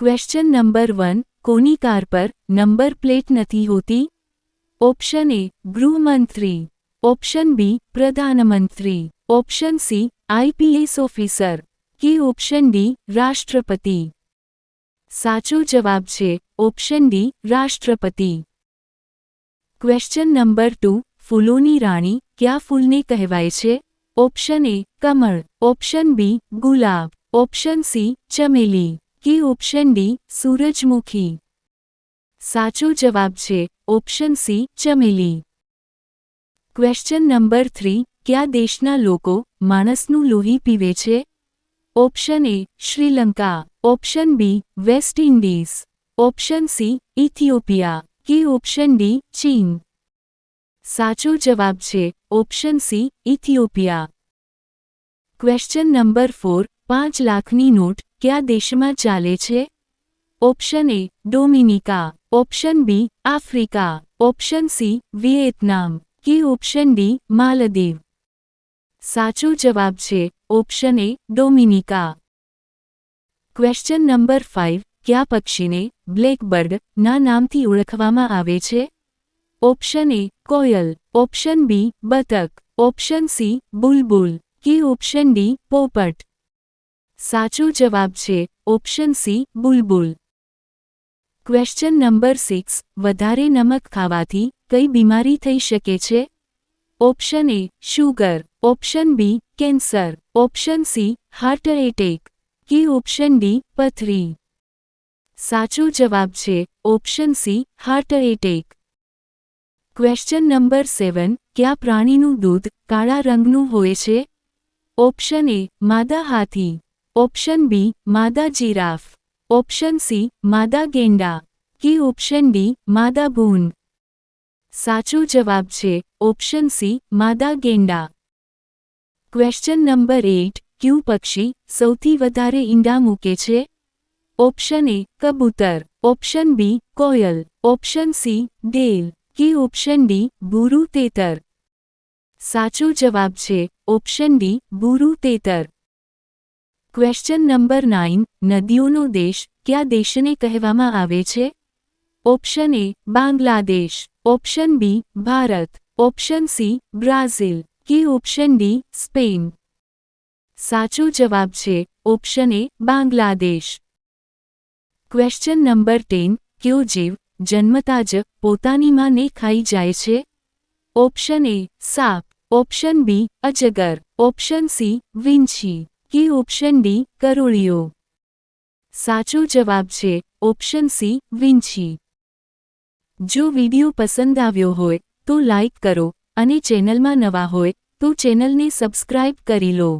Question number one કોની car પર number plate નથી હોતી ઓપ્શન એ ગૃહમંત્રી ઓપ્શન બી પ્રધાનમંત્રી ઓપ્શન સી આઈપીએસ ઓફિસર કે ઓપ્શન ડી રાષ્ટ્રપતિ સાચો જવાબ છે ઓપ્શન ડી રાષ્ટ્રપતિ ક્વેશ્ચન નંબર ટુ ફૂલોની રાણી કયા ફૂલને કહેવાય છે ઓપ્શન એ કમળ ઓપ્શન બી ગુલાબ ઓપ્શન સી ચમેલી की ऑप्शन डी सूरजमुखी સાચો જવાબ છે ઓપ્શન સી ચમેલી ક્વેશ્ચન નંબર 3 કયા દેશના લોકો માણસનું લોહી પીવે છે option A Sri Lanka option B West Indies option C Ethiopia key option D ચીન સાચો જવાબ છે option C Ethiopia question number 4 5 lakh ની નોટ કયા દેશમાં ચાલે છે? Option A Dominica, option B આફ리카, ઓપ્શન C ভিয়েতনাম કે ઓપ્શન D માલદીવ સાચો જવાબ છે option A Dominica question number 5 કયા પક્ષીને બ્લેકબર્ડ ના નામથી ઓળખવામાં આવે છે? ઓપ્શન A કોયલ, ઓપ્શન B બતક, ઓપ્શન C બુલબુલ કે ઓપ્શન D પોપટ સાચો જવાબ છે ઓપ્શન સી બુલબુલ ક્વેશ્ચન નંબર સિક્સ વધારે નમક ખાવાથી કઈ બીમારી થઈ શકે છે option A sugar option B cancer option C heart attack કે ઓપ્શન ડી પથરી સાચો જવાબ છે option C heart attack question number seven ક્યાં પ્રાણીનું દૂધ કાળા રંગનું હોય છે ઓપ્શન એ માદા હાથી ऑप्शन बी मादा जिराफ ऑप्शन सी मादा गैंडा की ऑप्शन डी मादा भून સાચું જવાબ છે ઓપ્શન સી मादा ગેંડા ક્વેશ્ચન નંબર 8 કયું પક્ષી સૌથી વધારે ઈંડા મૂકે છે ઓપ્શન એ કબૂતર ઓપ્શન બી કોયલ ઓપ્શન સી ઢીલ કે ઓપ્શન ડી બુરુ તેતર સાચું જવાબ છે ઓપ્શન ડી બુરુ તેતર क्वेश्चन नंबर 9 नदियोंનો દેશ કયા દેશને કહેવામાં આવે છે option A Bangladesh option B Bharat option C Brazil કે ઓપ્શન D સ્પેન સાચો જવાબ છે option A Bangladesh question number 10 કયું જીવ જન્મતાજ પોતાની માં ને ખાઈ જાય છે ઓપ્શન A સાપ ઓપ્શન B અજગર ઓપ્શન C વિંછી કી ઓપ્શન ડી કરોળિયો સાચો જવાબ છે ઓપ્શન સી વિંછી જો વિડિયો પસંદ આવ્યો હોય તો લાઇક કરો અને ચેનલમાં નવા હોય તો ચેનલને સબસ્ક્રાઇબ કરી લો